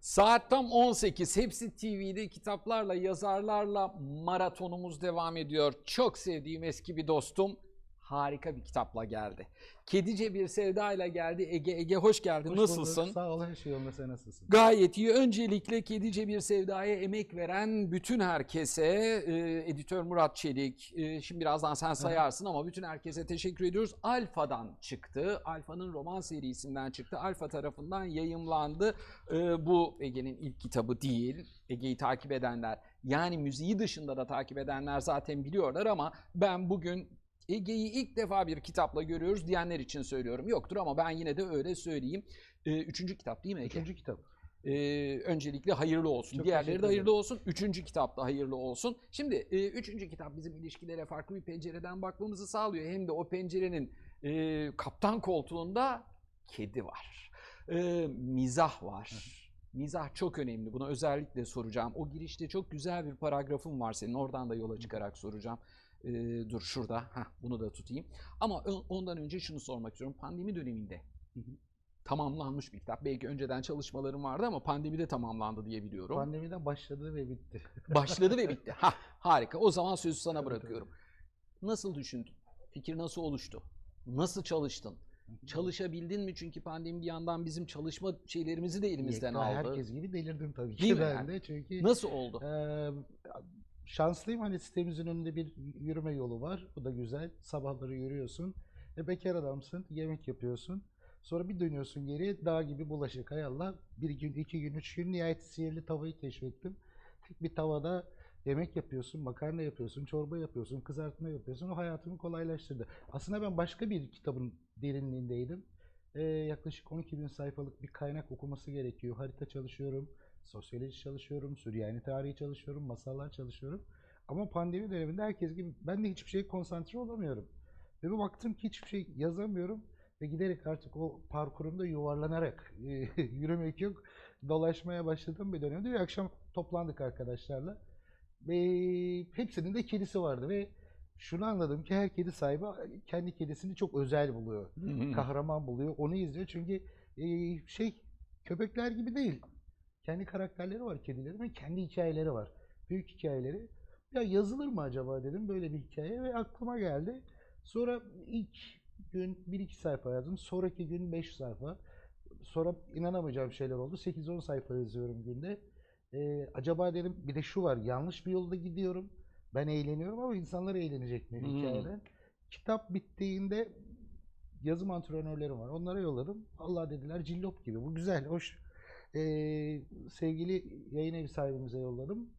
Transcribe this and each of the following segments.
Saat tam 18. Hepsi TV'de kitaplarla, yazarlarla maratonumuz devam ediyor. Çok sevdiğim eski bir dostum harika bir kitapla geldi. Kedice bir sevdayla geldi. Ege Ege hoş geldin. Hoş Nasılsın? bulduk. Sağ ol her şey yolunda sen nasılsın? Gayet iyi. Öncelikle Kedice Bir Sevda'ya emek veren bütün herkese, e, editör Murat Çelik, e, şimdi birazdan sen sayarsın ama bütün herkese teşekkür ediyoruz. Alfa'dan çıktı. Alfa'nın roman serisinden çıktı. Alfa tarafından yayımlandı. E, bu Ege'nin ilk kitabı değil. Ege'yi takip edenler, yani müziği dışında da takip edenler zaten biliyorlar ama ben bugün Ege'yi ilk defa bir kitapla görüyoruz diyenler için söylüyorum. Yoktur ama ben yine de öyle söyleyeyim. E, üçüncü kitap değil mi Ege? Üçüncü kitap. Ee, öncelikle hayırlı olsun. Çok Diğerleri de hayırlı olsun. Üçüncü kitap da hayırlı olsun. Şimdi e, üçüncü kitap bizim ilişkilere farklı bir pencereden bakmamızı sağlıyor. Hem de o pencerenin e, kaptan koltuğunda kedi var. E, mizah var. Mizah çok önemli. Bunu özellikle soracağım. O girişte çok güzel bir paragrafın var senin. Oradan da yola çıkarak soracağım. E, dur şurada. Heh, bunu da tutayım. Ama ondan önce şunu sormak istiyorum. Pandemi döneminde Hı hı. tamamlanmış bir kitap. Belki önceden çalışmalarım vardı ama pandemide tamamlandı diye biliyorum. Pandemiden başladı ve bitti. Başladı ve bitti. Ha, harika. O zaman sözü sana bırakıyorum. Nasıl düşündün? Fikir nasıl oluştu? Nasıl çalıştın? Çalışabildin mi? Çünkü pandemi bir yandan bizim çalışma şeylerimizi de elimizden Ya, aldı. Herkes gibi delirdim tabii ki Değil ben yani? de çünkü Nasıl oldu? eee, şanslıyım hani sitemizin önünde bir yürüme yolu var. Bu da güzel. Sabahları yürüyorsun. E, bekar adamsın. Yemek yapıyorsun. Sonra bir dönüyorsun geriye dağ gibi bulaşık. Hay Allah. Bir gün, iki gün, üç gün nihayet sihirli tavayı keşfettim. Tek bir tavada yemek yapıyorsun, makarna yapıyorsun, çorba yapıyorsun, kızartma yapıyorsun. O hayatımı kolaylaştırdı. Aslında ben başka bir kitabın derinliğindeydim. Ee, yaklaşık 12 bin sayfalık bir kaynak okuması gerekiyor. Harita çalışıyorum, sosyoloji çalışıyorum, Süryani tarihi çalışıyorum, masallar çalışıyorum. Ama pandemi döneminde herkes gibi ben de hiçbir şeye konsantre olamıyorum. Ve bir baktım ki hiçbir şey yazamıyorum ve giderek artık o parkurumda yuvarlanarak e, yürümek yok, dolaşmaya başladığım bir dönemde bir akşam toplandık arkadaşlarla. Ve hepsinin de kedisi vardı ve şunu anladım ki her kedi sahibi kendi kedisini çok özel buluyor kahraman buluyor. Onu izliyor çünkü e, şey köpekler gibi değil. Kendi karakterleri var kedilerin ve kendi hikayeleri var. Büyük hikayeleri. Ya yazılır mı acaba dedim böyle bir hikaye ve aklıma geldi. Sonra ilk gün 1-2 sayfa yazdım. Sonraki gün 5 sayfa. Sonra inanamayacağım şeyler oldu. 8-10 sayfa yazıyorum günde. E, acaba dedim bir de şu var yanlış bir yolda gidiyorum. Ben eğleniyorum ama insanlar eğlenecek mi Hmm. hikayeden? Kitap bittiğinde yazım antrenörlerim var. Onlara yolladım. Allah dediler cillop gibi. Bu güzel, hoş. Ee, sevgili yayın evi sahibimize yolladım.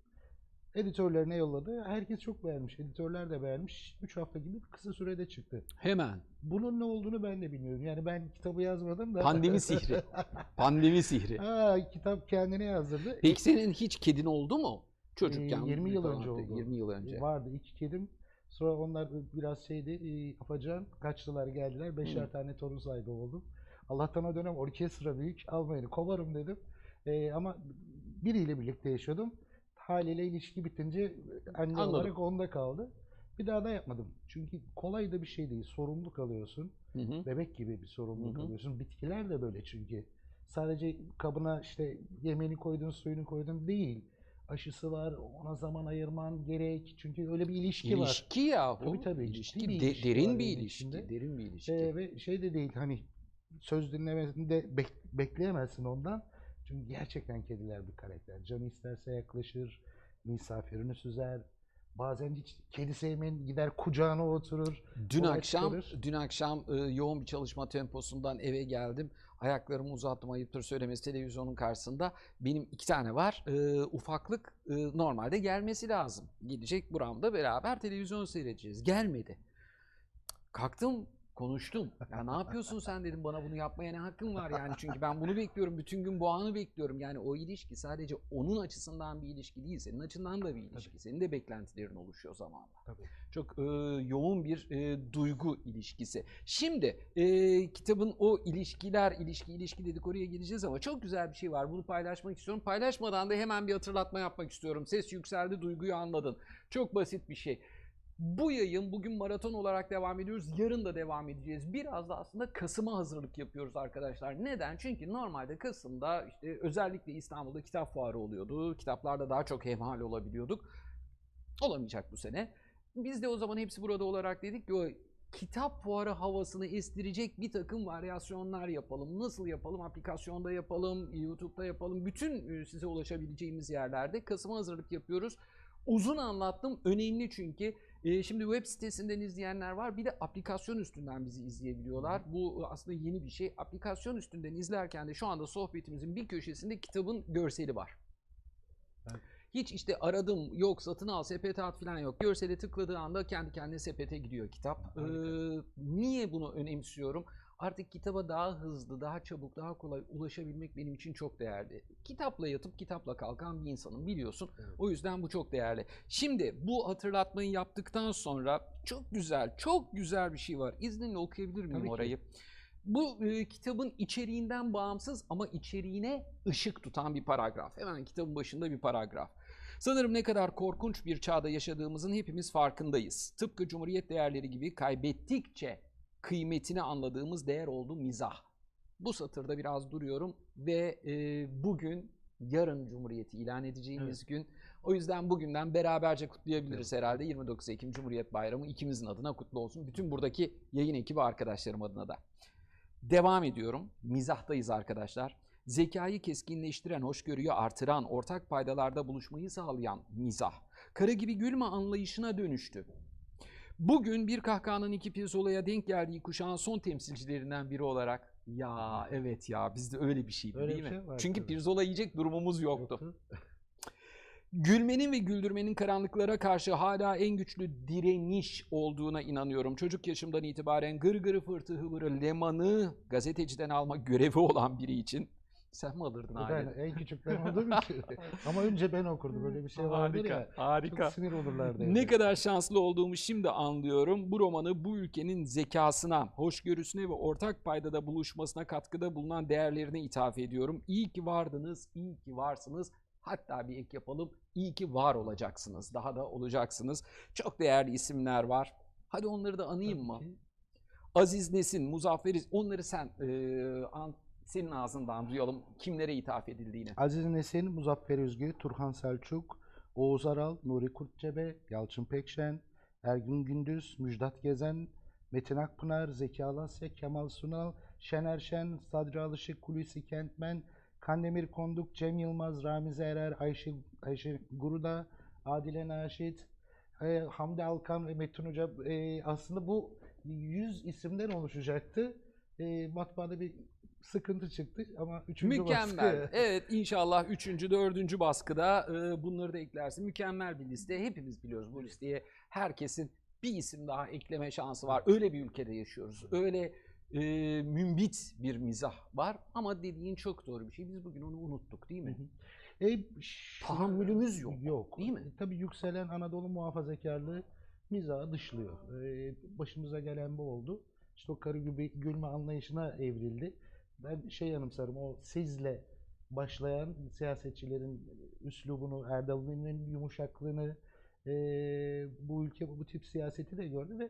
Editörlerine yolladı. Herkes çok beğenmiş. Editörler de beğenmiş. 3 hafta gibi kısa sürede çıktı. Hemen. Bunun ne olduğunu ben de bilmiyorum. Yani ben kitabı yazmadım da. Pandemi sihri. Pandemi sihri. ha, kitap kendine yazdırdı. Peki senin hiç kedin oldu mu? Çocukken. Ee, 20 yıl falan. önce oldu. 20 yıl önce. Vardı iki kedim. Sonra onlar biraz şeydi, e, afacan kaçtılar geldiler. Beşer Hı. tane torun sahibi oldum. Allah'tan o dönem orkestra büyük, almayın kovarım dedim. E, ama biriyle birlikte yaşıyordum. Haliyle ilişki bitince anne Anladım. olarak onda kaldı. Bir daha da yapmadım. Çünkü kolay da bir şey değil. Sorumluluk alıyorsun. Hı hı. Bebek gibi bir sorumluluk Hı hı. alıyorsun. Bitkiler de böyle çünkü. Sadece kabına işte yemeğini koydun, suyunu koydun değil. Aşısı var, ona zaman ayırman gerek. Çünkü öyle bir ilişki, var. İlişki yahu. Tabii tabii, İlişki, bir de- ilişki var derin bir ilişki. içinde. Derin bir ilişki. Ee, ve şey de değil hani söz dinlemesinde bek- bekleyemezsin ondan. Çünkü gerçekten kediler bir karakter. Canı isterse yaklaşır, misafirini süzer. Bazen hiç kedi sevmeyen gider kucağına oturur. Dün akşam çıkarır. dün akşam e, yoğun bir çalışma temposundan eve geldim. Ayaklarımı uzattım ayıptır söylemesi televizyonun karşısında. Benim iki tane var. E, ufaklık e, normalde gelmesi lazım. Gelecek buramda beraber televizyon seyredeceğiz. Gelmedi. Kalktım konuştum. Ya ne yapıyorsun sen dedim bana bunu yapmaya ne hakkın var yani çünkü ben bunu bekliyorum bütün gün bu anı bekliyorum yani o ilişki sadece onun açısından bir ilişki değil senin açından da bir ilişki senin de beklentilerin oluşuyor zamanla. Tabii. Çok e, yoğun bir e, duygu ilişkisi. Şimdi e, kitabın o ilişkiler, ilişki ilişki dedik oraya geleceğiz ama çok güzel bir şey var. Bunu paylaşmak istiyorum. Paylaşmadan da hemen bir hatırlatma yapmak istiyorum. Ses yükseldi, duyguyu anladın. Çok basit bir şey. Bu yayın bugün maraton olarak devam ediyoruz. Yarın da devam edeceğiz. Biraz da aslında Kasım'a hazırlık yapıyoruz arkadaşlar. Neden? Çünkü normalde Kasım'da işte özellikle İstanbul'da kitap fuarı oluyordu. Kitaplarda daha çok hemhal olabiliyorduk. Olamayacak bu sene. Biz de o zaman hepsi burada olarak dedik ki o kitap fuarı havasını estirecek bir takım varyasyonlar yapalım. Nasıl yapalım? Aplikasyonda yapalım, YouTube'da yapalım. Bütün e, size ulaşabileceğimiz yerlerde Kasım'a hazırlık yapıyoruz. Uzun anlattım. Önemli çünkü. E, şimdi web sitesinden izleyenler var. Bir de aplikasyon üstünden bizi izleyebiliyorlar. Bu e, aslında yeni bir şey. Aplikasyon üstünden izlerken de şu anda sohbetimizin bir köşesinde kitabın görseli var. Evet. Hiç işte aradım yok satın al sepete at falan yok. Görsele tıkladığı anda kendi kendine sepete gidiyor kitap. Ee, niye bunu önemsiyorum? Artık kitaba daha hızlı, daha çabuk, daha kolay ulaşabilmek benim için çok değerli. Kitapla yatıp kitapla kalkan bir insanım biliyorsun. Evet. O yüzden bu çok değerli. Şimdi bu hatırlatmayı yaptıktan sonra çok güzel, çok güzel bir şey var. İzninle okuyabilir miyim Tabii ki. orayı? Bu e, kitabın içeriğinden bağımsız ama içeriğine ışık tutan bir paragraf. Hemen kitabın başında bir paragraf. Sanırım ne kadar korkunç bir çağda yaşadığımızın hepimiz farkındayız. Tıpkı Cumhuriyet değerleri gibi kaybettikçe kıymetini anladığımız değer oldu mizah. Bu satırda biraz duruyorum ve e, bugün yarın Cumhuriyeti ilan edeceğimiz gün. O yüzden bugünden beraberce kutlayabiliriz herhalde. 29 Ekim Cumhuriyet Bayramı ikimizin adına kutlu olsun. Bütün buradaki yayın ekibi arkadaşlarım adına da. Devam ediyorum. Mizahtayız arkadaşlar. Zekayı keskinleştiren, hoşgörüyü artıran, ortak paydalarda buluşmayı sağlayan mizah. Kara gibi gülme anlayışına dönüştü. Bugün bir kahkahanın iki pirzolaya denk geldiği kuşağın son temsilcilerinden biri olarak ya evet ya bizde öyle bir şeydi Öyle değil bir mi? şey var, Çünkü tabii. pirzola yiyecek durumumuz yoktu. Yoktu. Gülmenin ve güldürmenin karanlıklara karşı hala en güçlü direniş olduğuna inanıyorum. Çocuk yaşımdan itibaren gır gırı fırtı hıvırı lemanı gazeteciden alma görevi olan biri için sen mi alırdın Ben aile? en küçük ben olduğum için. Ama önce ben okurdum. Böyle bir şey vardır ya. harika. Çok sinir olurlardı. Ne evde. kadar şanslı olduğumu şimdi anlıyorum. Bu romanı bu ülkenin zekasına, hoşgörüsüne ve ortak paydada buluşmasına katkıda bulunan değerlerine ithaf ediyorum. İyi ki vardınız, iyi ki varsınız. Hatta bir ek yapalım. İyi ki var olacaksınız. Daha da olacaksınız. Çok değerli isimler var. Hadi onları da anayım mı? Tabii ki. Aziz Nesin, Muzaffer İz- onları sen e, an, senin ağzından duyalım kimlere ithaf edildiğini. Aziz Nesin, Muzaffer Özgü, Turhan Selçuk, Oğuz Aral, Nuri Kurtçebe, Yalçın Pekşen, Ergün Gündüz, Müjdat Gezen, Metin Akpınar, Zeki Alasya, Kemal Sunal, Şener Şen, Sadri Alışık, Hulusi Kentmen, Kandemir Konduk, Cem Yılmaz, Ramiz Erer, Ayşe, Ayşe Guruda, Adile Naşit, e, Hamdi Alkan ve Metin Hoca e, aslında bu 100 isimden oluşacaktı. E, matbaada bir sıkıntı çıktı ama üçüncü Mükemmel. baskı. Evet inşallah 3. 4. baskıda e, bunları da eklersin. Mükemmel bir liste. Hepimiz biliyoruz bu listeye. Herkesin bir isim daha ekleme şansı var. Öyle bir ülkede yaşıyoruz. Öyle e, mümbit bir mizah var. Ama dediğin çok doğru bir şey. Biz bugün onu unuttuk değil mi? E, ş- Tahammülümüz yok, Yok. değil mi? E, Tabii yükselen Anadolu muhafazakarlığı mizahı dışlıyor. E, başımıza gelen bu oldu. İşte o karı gibi gülme anlayışına evrildi. Ben şey yanımsarım o sizle başlayan siyasetçilerin üslubunu, Erdal'ın yumuşaklığını e, bu ülke bu tip siyaseti de gördü ve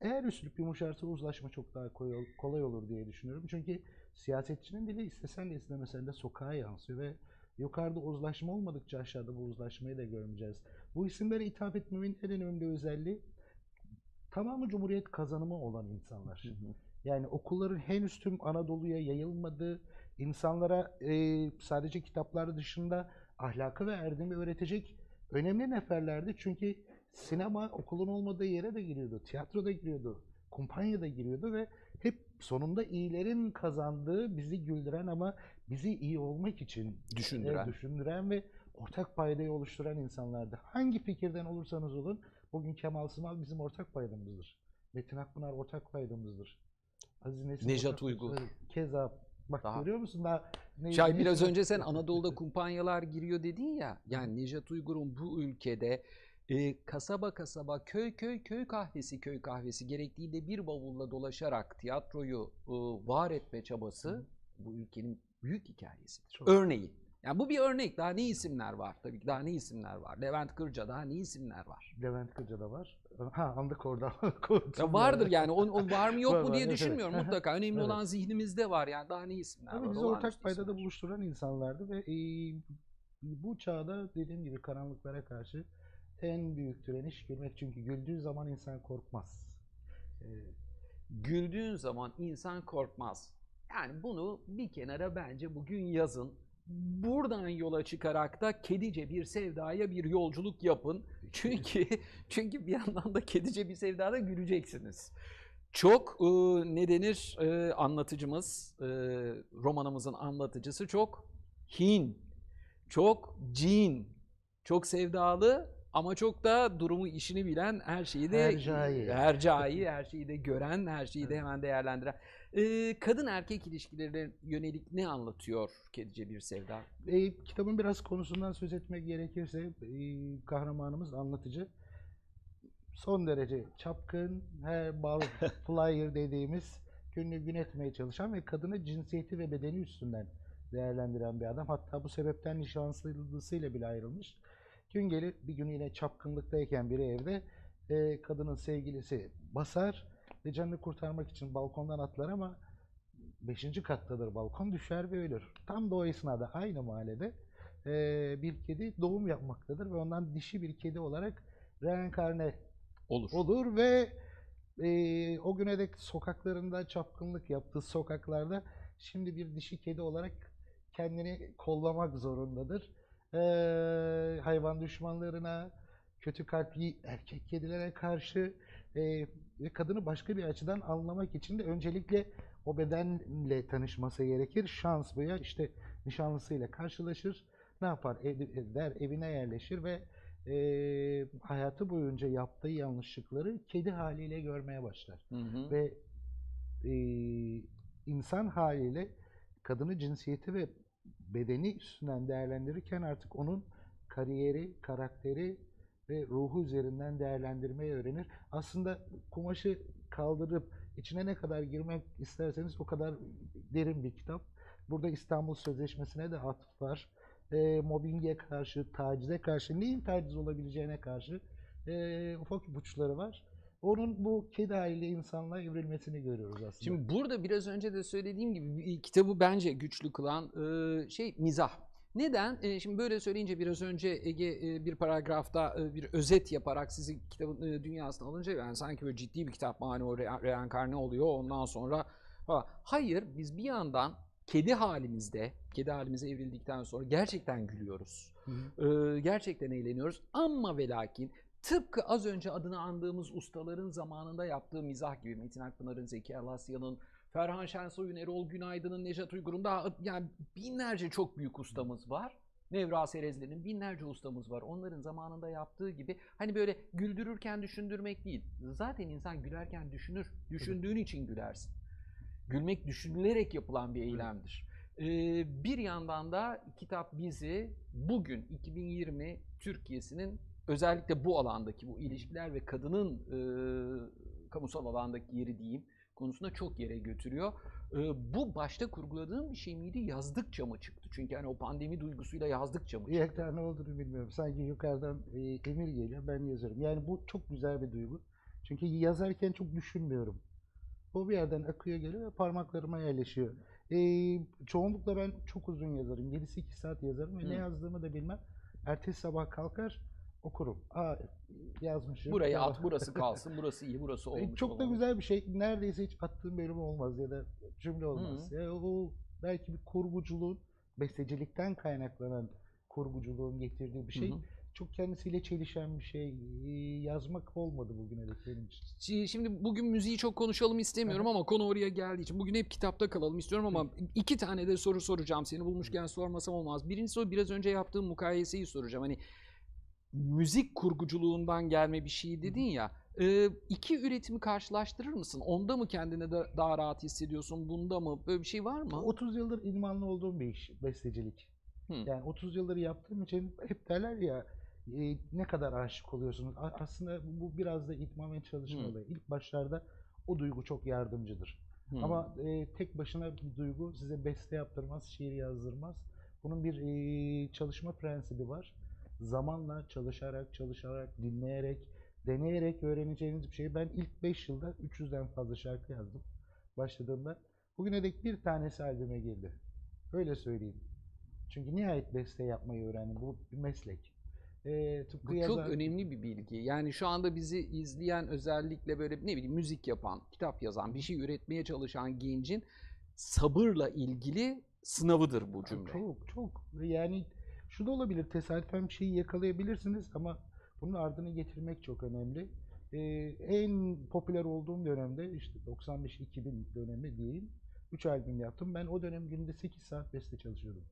eğer üslup yumuşarsa uzlaşma çok daha kolay, olur diye düşünüyorum. Çünkü siyasetçinin dili istesen de istemesen de sokağa yansıyor ve yukarıda uzlaşma olmadıkça aşağıda bu uzlaşmayı da görmeyeceğiz. Bu isimlere hitap etmemin en önemli özelliği tamamı Cumhuriyet kazanımı olan insanlar. Yani okulların henüz tüm Anadolu'ya yayılmadığı, insanlara e, sadece kitaplar dışında ahlakı ve erdemi öğretecek önemli neferlerdi. Çünkü sinema okulun olmadığı yere de giriyordu, tiyatro da giriyordu, kumpanya da giriyordu ve hep sonunda iyilerin kazandığı, bizi güldüren ama bizi iyi olmak için Düşündüren. e, düşündüren ve ortak paydayı oluşturan insanlardı. Hangi fikirden olursanız olun, bugün Kemal Sunal bizim ortak paydamızdır. Metin Akpınar ortak paydamızdır. Aziz Nesin Nejat Uygur. Keza bak Daha- görüyor musun daha ne- ne- biraz önce sen Anadolu'da kumpanyalar giriyor dedin ya. Yani Nejat Uygur'un bu ülkede e, kasaba kasaba köy köy köy kahvesi köy kahvesi gerektiğinde bir bavulla dolaşarak tiyatroyu e, var etme çabası bu ülkenin büyük hikayesidir. Çok. Örneği. Yani bu bir örnek. Daha ne isimler var? Tabii ki daha ne isimler var? Levent Kırca daha ne isimler var? Levent Kırca da var. Ha andık orada. Ya vardır yani. O, o var mı yok Var, mu var, diye evet, düşünmüyorum. evet. Mutlaka önemli Evet. olan zihnimizde var. Yani daha ne isimler Tabii var? bizi ortak paydada isimler. buluşturan insanlardı ve e, bu çağda dediğim gibi karanlıklara karşı en büyük direniş gülmek. Çünkü güldüğü zaman insan korkmaz. E, Güldüğün zaman insan korkmaz. Yani bunu bir kenara bence bugün yazın. Buradan yola çıkarak da kedice bir sevdaya bir yolculuk yapın. Çünkü çünkü bir yandan da kedice bir sevdada güleceksiniz. Çok e, ne denir e, anlatıcımız, e, romanımızın anlatıcısı çok hin, çok cin, çok sevdalı ama çok da durumu işini bilen her şeyi de Hercai. hercai, her şeyi de gören, her şeyi de hemen değerlendiren. E, kadın erkek ilişkilerine yönelik ne anlatıyor Kedice Bir Sevda? E, kitabın biraz konusundan söz etmek gerekirse e, kahramanımız anlatıcı son derece çapkın, her bal flyer dediğimiz günlük gün etmeye çalışan ve kadını cinsiyeti ve bedeni üstünden değerlendiren bir adam. Hatta bu sebepten nişanlısıyla bile ayrılmış. Gün gelir bir gün yine çapkınlıktayken biri evde e, kadının sevgilisi basar ve canını kurtarmak için balkondan atlar ama 5. kattadır balkon düşer ve ölür. Tam da o esnada aynı mahallede e, bir kedi doğum yapmaktadır ve ondan dişi bir kedi olarak reenkarne Olur. olur ve e, o güne dek sokaklarında çapkınlık yaptığı sokaklarda şimdi bir dişi kedi olarak kendini kollamak zorundadır. E, hayvan düşmanlarına, kötü kalpli erkek kedilere karşı e, kadını başka bir açıdan anlamak için de öncelikle o bedenle tanışması gerekir. Şans bu ya işte nişanlısıyla karşılaşır. Ne yapar? Ev- der evine yerleşir ve e, hayatı boyunca yaptığı yanlışlıkları kedi haliyle görmeye başlar. Hı hı. Ve e, insan haliyle kadını cinsiyeti ve bedeni üstünden değerlendirirken artık onun kariyeri, karakteri ve ruhu üzerinden değerlendirmeyi öğrenir. Aslında kumaşı kaldırıp içine ne kadar girmek isterseniz o kadar derin bir kitap. Burada İstanbul Sözleşmesi'ne de atıf var. E, mobbinge karşı, tacize karşı, neyin taciz olabileceğine karşı e, ufak ipuçları var. Onun bu kedi haliyle insanlığa evrilmesini görüyoruz aslında. Şimdi burada biraz önce de söylediğim gibi kitabı bence güçlü kılan e, şey mizah. Neden? E, Şimdi böyle söyleyince biraz önce Ege e, bir paragrafta e, bir özet yaparak sizi kitabın e, dünyasına alınca yani sanki böyle ciddi bir kitap mı hani o re- reenkarne oluyor ondan sonra falan. Hayır biz bir yandan kedi halimizde, kedi halimize evrildikten sonra gerçekten gülüyoruz. Hı hı. Ee, gerçekten eğleniyoruz. Ama ve lakin tıpkı az önce adını andığımız ustaların zamanında yaptığı mizah gibi Metin Akpınar'ın, Zeki Alasya'nın, Ferhan Şensoy'un, Erol Günaydın'ın, Nejat Uygur'un daha yani binlerce çok büyük ustamız var. Nevra Serezli'nin binlerce ustamız var. Onların zamanında yaptığı gibi hani böyle güldürürken düşündürmek değil. Zaten insan gülerken düşünür. Düşündüğün için gülersin. Gülmek düşünülerek yapılan bir eylemdir. Ee, bir yandan da kitap bizi bugün 2020 Türkiye'sinin özellikle bu alandaki bu ilişkiler ve kadının e, kamusal alandaki yeri diyeyim konusunda çok yere götürüyor. E, bu başta kurguladığım bir şey miydi? Yazdıkça mı çıktı? Çünkü hani o pandemi duygusuyla yazdıkça mı çıktı? Yekta ne olduğunu bilmiyorum. Sanki yukarıdan e, emir geliyor, ben yazarım. Yani bu çok güzel bir duygu. Çünkü yazarken çok düşünmüyorum. O bir yerden akıyor geliyor ve parmaklarıma yerleşiyor. E, çoğunlukla ben çok uzun yazarım. 7-8 saat yazarım ve Hı. ne yazdığımı da bilmem. Ertesi sabah kalkar okurum. Aa yazmışım. Burayı at, burası kalsın, burası iyi, burası E, olmuş. Çok da güzel bir şey. Neredeyse hiç attığım bölüm olmaz ya da cümle olmaz. Ya o belki bir kurguculuğun, bestecilikten kaynaklanan kurguculuğun getirdiği bir şey. Hı hı. Çok kendisiyle çelişen bir şey. E, Yazmak olmadı bugüne dek benim için. Şi- Şimdi bugün müziği çok konuşalım istemiyorum ama konu oraya geldiği için bugün hep kitapta kalalım istiyorum ama iki tane de soru soracağım. Seni bulmuşken sormasam olmaz. Birincisi o biraz önce yaptığım mukayeseyi soracağım. Hani müzik kurguculuğundan gelme bir şey dedin ya. e, iki üretimi karşılaştırır mısın? Onda mı kendini de daha rahat hissediyorsun? Bunda mı? Böyle bir şey var mı? 30 yıldır ilmanlı olduğum bir iş bestecilik. Hı. Yani 30 yıldır yaptığım için hep derler ya e, ne kadar aşık oluyorsunuz. A- aslında bu biraz da itmam ve çalışma olayı. İlk başlarda o duygu çok yardımcıdır. Hı. Ama e, tek başına bir duygu size beste yaptırmaz, şiir yazdırmaz. Bunun bir e, çalışma prensibi var. Zamanla çalışarak, çalışarak, dinleyerek, deneyerek öğreneceğiniz bir şey. Ben ilk 5 yılda 300'den fazla şarkı yazdım başladığımda. Bugüne dek bir tanesi albüme girdi. Öyle söyleyeyim. Çünkü nihayet beste yapmayı öğrendim. Bu bir meslek. Ee, tıpkı Bu yazar- çok önemli bir bilgi. Yani şu anda bizi izleyen özellikle böyle ne bileyim müzik yapan, kitap yazan, bir şey üretmeye çalışan gencin sabırla ilgili sınavıdır bu cümle. Çok çok. Yani şu da olabilir. Tesadüfen bir şeyi yakalayabilirsiniz ama bunun ardını getirmek çok önemli. Ee, en popüler olduğum dönemde işte 95-2000 dönemi diyeyim. 3 albüm yaptım. Ben o dönem günde 8 saat beste çalışıyordum.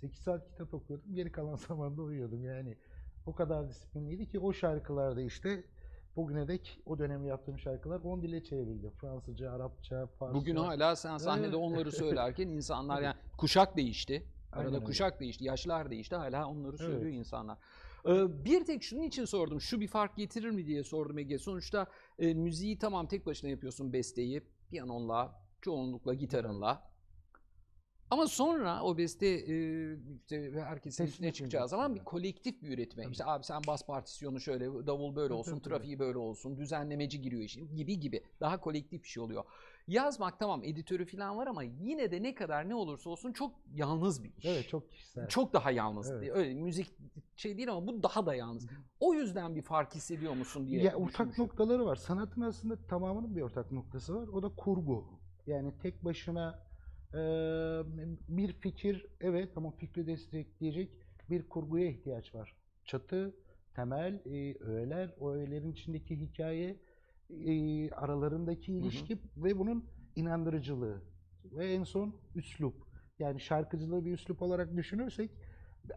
8 saat kitap okuyordum. Geri kalan zamanda uyuyordum. Yani o kadar disiplinliydi ki o şarkılarda işte bugüne dek o dönem yaptığım şarkılar 10 dile çevrildi. Fransızca, Arapça, Farsça. Bugün hala sen sahnede onları söylerken insanlar yani kuşak değişti. Arada Aynen öyle. kuşak değişti, yaşlar değişti. Hala onları söylüyor Evet. insanlar. Ee, Bir tek şunun için sordum. Şu bir fark getirir mi diye sordum Ege. Sonuçta e, müziği tamam tek başına yapıyorsun besteyi. Piyanonla, çoğunlukla gitarınla. Ama sonra o beste e, işte herkesin üstüne çıkacağı zaman bir kolektif bir üretme. Tabii. İşte abi sen bas partisyonu şöyle, davul böyle Tabii, olsun, tabii, tabii. trafiği böyle olsun, düzenlemeci giriyor işin gibi gibi. Daha kolektif bir şey oluyor. Yazmak tamam editörü falan var ama yine de ne kadar ne olursa olsun çok yalnız bir iş. Evet çok kişisel. Çok daha yalnız. Evet. Öyle müzik şey değil ama bu daha da yalnız. O yüzden bir fark hissediyor musun diye Ya ortak noktaları var. Sanatın aslında tamamının bir ortak noktası var. O da kurgu. Yani tek başına e, bir fikir evet ama fikri destekleyecek bir kurguya ihtiyaç var. Çatı, temel, e, öğeler, o öğelerin içindeki hikaye, e, aralarındaki hı. ilişki ve bunun inandırıcılığı. Ve en son üslup. Yani şarkıcılığı bir üslup olarak düşünürsek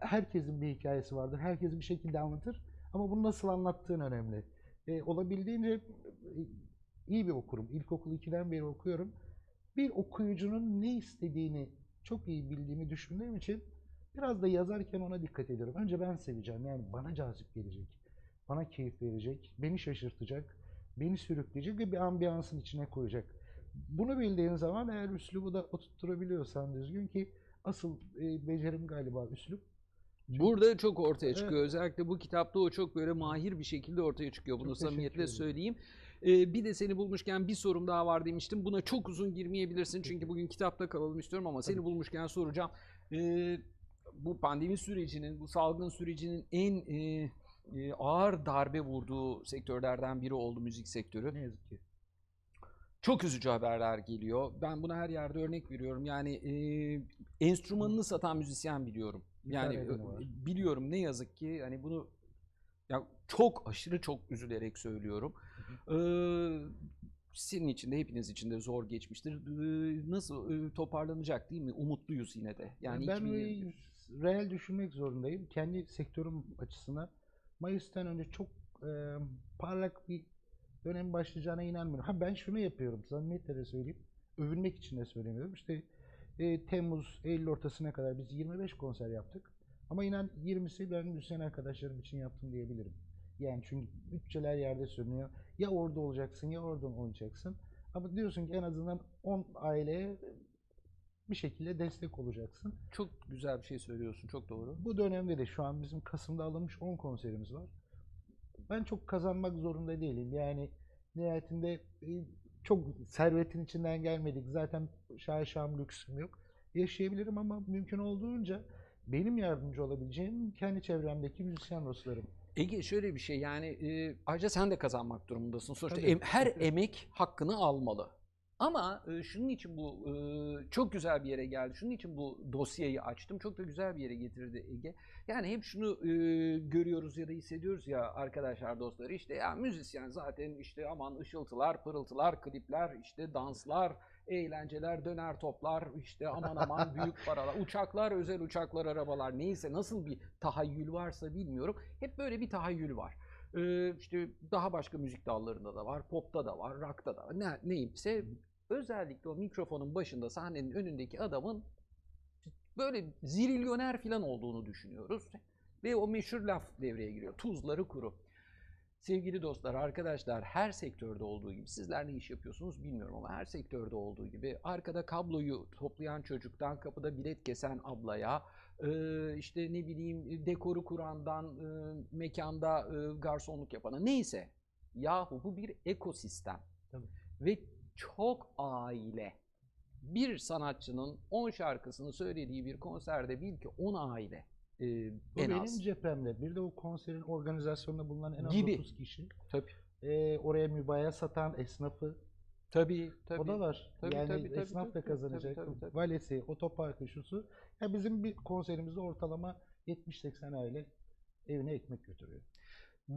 herkesin bir hikayesi vardır. Herkes bir şekilde anlatır. Ama bunu nasıl anlattığın önemli. E, olabildiğince e, iyi bir okurum. İlkokul 2'den beri okuyorum. Bir okuyucunun ne istediğini çok iyi bildiğimi düşündüğüm için biraz da yazarken ona dikkat ediyorum. Önce ben seveceğim. Yani bana cazip gelecek. Bana keyif verecek. Beni şaşırtacak. Beni sürükleyecek ve bir ambiyansın içine koyacak. Bunu bildiğin zaman eğer üslubu da oturtturabiliyorsan düzgün ki asıl e, becerim galiba üslup. Burada çok ortaya Evet. çıkıyor. Özellikle bu kitapta o çok böyle mahir bir şekilde ortaya çıkıyor. Bunu Çok samimiyetle söyleyeyim. Ee, bir de seni bulmuşken bir sorum daha var demiştim. Buna çok uzun girmeyebilirsin çünkü bugün kitapta kalalım istiyorum ama seni bulmuşken soracağım. Ee, bu pandemi sürecinin, bu salgın sürecinin en e, e, ağır darbe vurduğu sektörlerden biri oldu müzik sektörü. Ne yazık ki. Çok üzücü haberler geliyor. Ben buna her yerde örnek veriyorum. Yani e, enstrümanını satan müzisyen biliyorum. Yani e, biliyorum ne yazık ki hani bunu ya çok aşırı çok üzülerek söylüyorum. Ee, senin için de hepiniz için de zor geçmiştir. Ee, nasıl e, toparlanacak değil mi? Umutluyuz yine de. Yani ben 2020 bir reel düşünmek zorundayım. Kendi sektörüm açısından Mayıs'tan önce çok e, parlak bir dönem başlayacağına inanmıyorum. Ha ben şunu yapıyorum, samimiyetle de söyleyeyim. Övünmek için de söylemiyorum. İşte e, Temmuz, Eylül ortasına kadar biz 25 konser yaptık. Ama inan 20'si ben müzisyen arkadaşlarım için yaptım diyebilirim. Yani çünkü bütçeler yerde sürünüyor. Ya orada olacaksın ya oradan olacaksın. Ama diyorsun ki en azından 10 aileye bir şekilde destek olacaksın. çok güzel bir şey söylüyorsun. Çok doğru. Bu dönemde de şu an bizim Kasım'da alınmış 10 konserimiz var. Ben çok kazanmak zorunda değilim. Yani nihayetinde e, çok servetin içinden gelmedik. Zaten şaşam lüksüm yok. Yaşayabilirim ama mümkün olduğunca benim yardımcı olabileceğim kendi çevremdeki müzisyen dostlarım. Ege şöyle bir şey yani e, ayrıca sen de kazanmak durumundasın. Sonuçta Tabii, em- her emek hakkını almalı. Ama e, şunun için bu e, çok güzel bir yere geldi. Şunun için bu dosyayı açtım. Çok da güzel bir yere getirdi Ege. Yani hep şunu e, görüyoruz ya da hissediyoruz ya arkadaşlar dostlar işte ya müzisyen zaten işte aman ışıltılar, pırıltılar, klipler, işte danslar, eğlenceler, döner toplar, işte aman aman büyük paralar, uçaklar, özel uçaklar, arabalar neyse nasıl bir tahayyül varsa bilmiyorum. Hep böyle bir tahayyül var. İşte daha başka müzik dallarında da var, popta da var, rock'ta da var. Ne, neyse özellikle o mikrofonun başında sahnenin önündeki adamın böyle zirilyoner falan olduğunu düşünüyoruz. Ve o meşhur laf devreye giriyor. Tuzları kuru. Sevgili dostlar, arkadaşlar her sektörde olduğu gibi sizler ne iş yapıyorsunuz bilmiyorum ama her sektörde olduğu gibi arkada kabloyu toplayan çocuktan kapıda bilet kesen ablaya işte ne bileyim dekoru kurandan e, mekanda e, garsonluk yapana neyse. Yahu bu bir ekosistem. Tabii. Ve çok aile. Bir sanatçının 10 şarkısını söylediği bir konserde bil ki 10 aile. e, Bu en benim az. cephemde. Bir de o konserin organizasyonunda bulunan en az Gibi. 9 kişi. Tabii. Ee, oraya mübaya satan esnafı. Tabii, tabii. O da var. Tabii, yani tabii, tabii, esnaf da kazanacak. tabii, tabii, tabii. Valesi, otoparkı, şusu. Ya bizim bir konserimizde ortalama 70-80 aile evine ekmek götürüyor.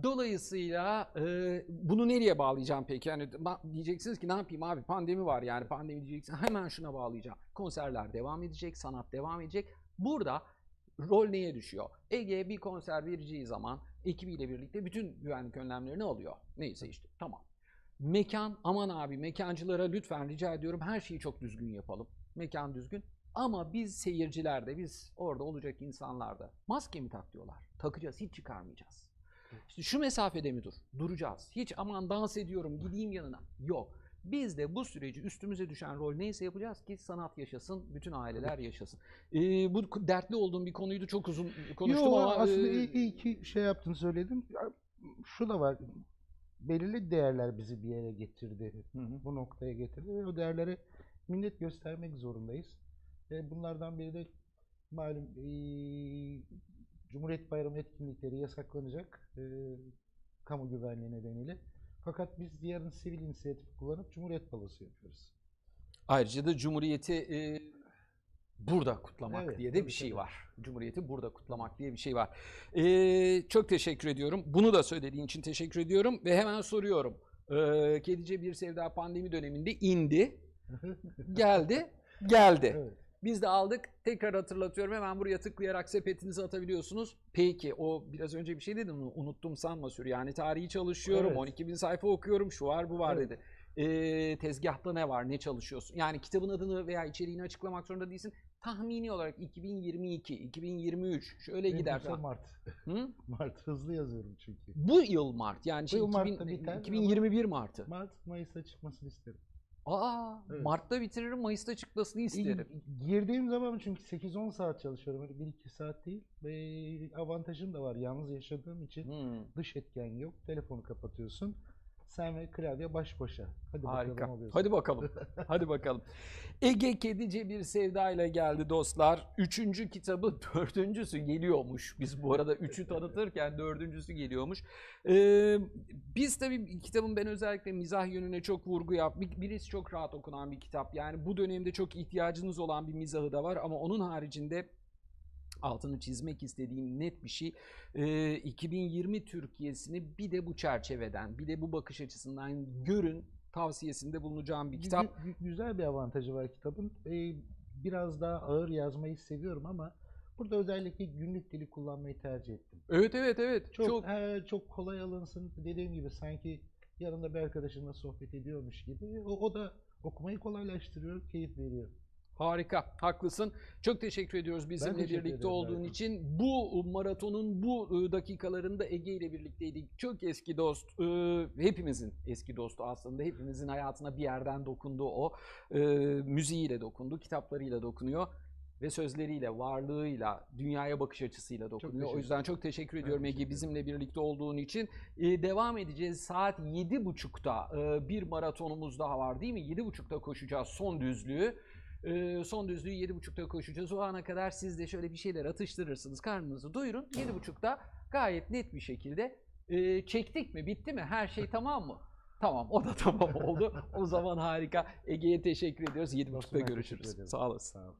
Dolayısıyla e, bunu nereye bağlayacağım peki? Yani diyeceksiniz ki ne yapayım abi pandemi var yani pandemi diyeceksin. Hemen şuna bağlayacağım. Konserler devam edecek, sanat devam edecek. Burada rol neye düşüyor? Ege bir konser vereceği zaman ekibiyle birlikte bütün güvenlik önlemlerini alıyor. Neyse işte tamam. Mekan aman abi mekancılara lütfen rica ediyorum her şeyi çok düzgün yapalım. Mekan düzgün. Ama biz seyircilerde, biz orada olacak insanlarda maske mi tak diyorlar? Takacağız, hiç çıkarmayacağız. İşte şu mesafede mi dur? Duracağız. Hiç aman dans ediyorum gideyim yanına. Yok. Biz de bu süreci üstümüze düşen rol neyse yapacağız ki sanat yaşasın, bütün aileler yaşasın. Ee, bu dertli olduğum bir konuydu. Çok uzun konuştum Yo, ama aslında e, iyi, iyi ki şey yaptın söyledin. Ya, Şu da var. Belirli değerler bizi bir yere getirdi. Hı hı. Bu noktaya getirdi. Ve o değerleri millet göstermek zorundayız. Ve bunlardan biri de malum eee, Cumhuriyet Bayramı etkinlikleri yasaklanacak. eee, kamu güvenliği nedeniyle. Fakat biz yarın sivil inisiyatif kullanıp Cumhuriyet Balosu yapıyoruz. Ayrıca da Cumhuriyeti e, burada kutlamak Evet, diye de bir şey var. Cumhuriyeti burada kutlamak diye bir şey var. E, çok teşekkür ediyorum. Bunu da söylediğin için teşekkür ediyorum. Ve hemen soruyorum. E, Kedice Bir Sevda pandemi döneminde indi, geldi, geldi. evet. Biz de aldık. Tekrar hatırlatıyorum. Hemen buraya tıklayarak sepetinizi atabiliyorsunuz. Peki o biraz önce bir şey dedim. Unuttum sanma sür. Yani tarihi çalışıyorum. Evet. 12 bin sayfa okuyorum. Şu var bu var Evet. dedi. Ee, tezgahta ne var? Ne çalışıyorsun? Yani kitabın adını veya içeriğini açıklamak zorunda değilsin. Tahmini olarak 2022, 2023 şöyle gider. Mart. Hı? Mart hızlı yazıyorum çünkü. Bu yıl Mart. Yani Bu şey, yıl Mart'ta 2000 biter ama- 2021 Mart'ı. Mart, Mayıs'ta çıkmasını isterim. Aa, Evet. Mart'ta bitiririm, Mayıs'ta çıkmasını isterim. Girdiğim zaman çünkü 8-10 saat çalışıyorum. Öyle 1-2 saat değil. Ve avantajım da var. Yalnız yaşadığım için Hmm. dış etken yok. Telefonu kapatıyorsun. Sen ve klavye baş başa. Hadi Harika. bakalım. Hadi bakalım. Hadi bakalım. Ege Kedice bir sevdayla geldi dostlar. Üçüncü kitabı dördüncüsü geliyormuş. Biz bu arada üçü tanıtırken dördüncüsü geliyormuş. Ee, biz tabii kitabın ben özellikle mizah yönüne çok vurgu yap. Bir- Birisi çok rahat okunan bir kitap. Yani bu dönemde çok ihtiyacınız olan bir mizahı da var ama onun haricinde altını çizmek istediğim net bir şey. Ee, 2020 Türkiye'sini bir de bu çerçeveden, bir de bu bakış açısından görün tavsiyesinde bulunacağım bir kitap. gü- güzel bir avantajı var kitabın. Ee, biraz daha ağır yazmayı seviyorum ama burada özellikle günlük dili kullanmayı tercih ettim. Evet evet evet. Çok Çok, he, çok kolay alınsın. Dediğim gibi sanki yanında bir arkadaşınla sohbet ediyormuş gibi. O, o da okumayı kolaylaştırıyor, keyif veriyor. Harika. Haklısın. Çok teşekkür ediyoruz bizimle teşekkür birlikte ederim olduğun Berkun. için. Bu maratonun bu e, dakikalarında Ege ile birlikteydik. Çok eski dost. e, Hepimizin eski dostu aslında. Hepimizin hayatına bir yerden dokundu o. E, Müziğiyle dokundu, kitaplarıyla dokunuyor. Ve sözleriyle, varlığıyla, dünyaya bakış açısıyla dokunuyor. O yüzden çok teşekkür ediyorum teşekkür Ege bizimle birlikte olduğun için. Ee, devam edeceğiz. Saat 7.30'da e, bir maratonumuz daha var değil mi? 7.30'da koşacağız son düzlüğü. Ee, son düzlüğü 7.30'da koşacağız. O ana kadar siz de şöyle bir şeyler atıştırırsınız. Karnınızı doyurun. 7.30'da gayet net bir şekilde e, çektik mi? Bitti mi? Her şey tamam mı? Tamam. O da tamam oldu. O zaman harika. Ege'ye teşekkür ediyoruz. 7.30'da Dostum, ben teşekkür görüşürüz. Sağ olasın. Sağ ol.